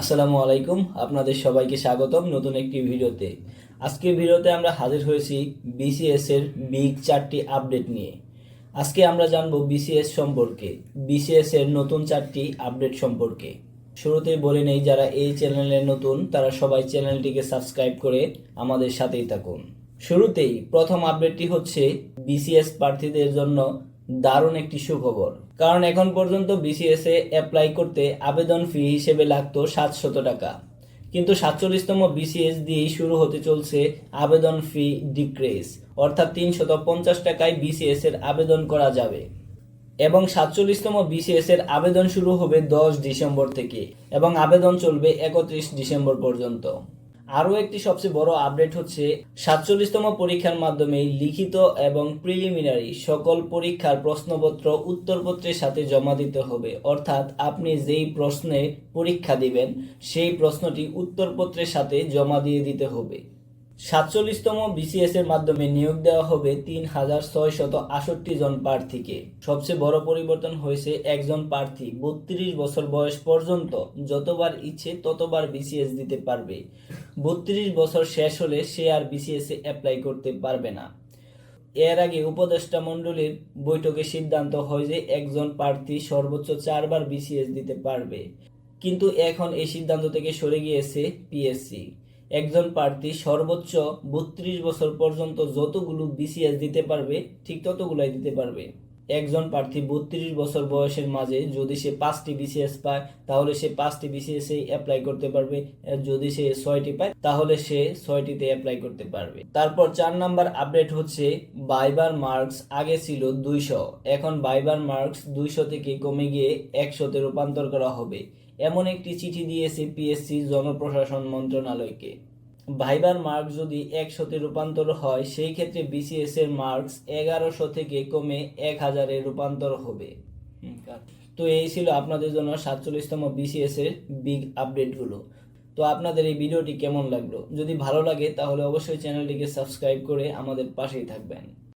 আসসালামু আলাইকুম, আপনাদের সবাইকে স্বাগতম নতুন একটি ভিডিওতে। আজকের ভিডিওতে আমরা হাজির হয়েছি বিসিএস এর বিগ চারটি আপডেট নিয়ে। আজকে আমরা জানব বিসিএস সম্পর্কে বিসিএস এর নতুন চারটি আপডেট সম্পর্কে। শুরুতেই বলে নেই যারা এই চ্যানেলে নতুন, তারা সবাই চ্যানেলটিকে সাবস্ক্রাইব করে আমাদের সাথেই থাকুন। শুরুতেই প্রথম আপডেটটি হচ্ছে বিসিএস প্রার্থীদের জন্য দারুণ একটি সুখবর। কারণ এখন পর্যন্ত বিসিএস এ অ্যাপ্লাই করতে আবেদন ফি হিসেবে লাগতো সাতশত টাকা। কিন্তু সাতচল্লিশতম বিসিএস দিয়েই শুরু হতে চলছে আবেদন ফি ডিক্রেস অর্থাৎ তিনশত পঞ্চাশ টাকায় বিসিএস এর আবেদন করা যাবে। এবং সাতচল্লিশতম বিসিএস এর আবেদন শুরু হবে দশ ডিসেম্বর থেকে, এবং আবেদন চলবে একত্রিশ ডিসেম্বর পর্যন্ত। আরও একটি সবচেয়ে বড় আপডেট হচ্ছে সাতচল্লিশতম পরীক্ষার মাধ্যমে লিখিত এবং প্রিলিমিনারি সকল পরীক্ষার প্রশ্নপত্র উত্তরপত্রের সাথে জমা দিতে হবে। অর্থাৎ আপনি যেই প্রশ্নে পরীক্ষা দিবেন, সেই প্রশ্নটি উত্তরপত্রের সাথে জমা দিয়ে দিতে হবে। সাতচল্লিশতম বিসিএস এর মাধ্যমে নিয়োগ দেওয়া হবে তিন হাজার ছয় শত আষট্টি জন প্রার্থীকে। সবচেয়ে বড় পরিবর্তন হয়েছে একজন প্রার্থী, বত্রিশ বছর বয়স পর্যন্ত। যতবার ইচ্ছে ততবার বিসিএস দিতে পারবে। বত্রিশ বছর শেষ হলে সে আর বিসিএস এ অ্যাপ্লাই করতে পারবে না। এর আগে উপদেষ্টা মণ্ডলীর বৈঠকে সিদ্ধান্ত হয় যে একজন প্রার্থী সর্বোচ্চ চারবার বিসিএস দিতে পারবে। কিন্তু এখন এই সিদ্ধান্ত থেকে সরে গিয়েছে পিএসসি একজন প্রার্থী সর্বোচ্চ বত্রিশ বছর পর্যন্ত যতগুলো বিসিএস দিতে পারবে, ঠিক ততগুলাই দিতে পারবে। একজন প্রার্থী বত্রিশ বছর বয়সের মাঝে যদি সে পাঁচটি বিসিএস পায়, তাহলে সে পাঁচটি বিসিএস অ্যাপ্লাই করতে পারবে। যদি সে ছয়টি পায়, তাহলে সে ছয়টিতে অ্যাপ্লাই করতে পারবে। তারপর চার নাম্বার আপডেট হচ্ছে বাইবার মার্কস আগে ছিল দুইশো। এখন বাইবার মার্কস দুইশো থেকে কমে গিয়ে একশোতে রূপান্তর করা হবে। এমন একটি চিঠি দিয়েছে পিএসসি জনপ্রশাসন মন্ত্রণালয়কে। ভাইবার মার্কস যদি একশোতে রূপান্তর হয়, সেই ক্ষেত্রে বিসিএস এর মার্কস এগারোশো থেকে কমে এক হাজারে রূপান্তর হবে। তো এই ছিল আপনাদের জন্য সাতচল্লিশতম বিসিএস এর বিগ আপডেটগুলো তো আপনাদের এই ভিডিওটি কেমন লাগল? যদি ভালো লাগে, তাহলে অবশ্যই চ্যানেলটিকে সাবস্ক্রাইব করে আমাদের পাশেই থাকবেন।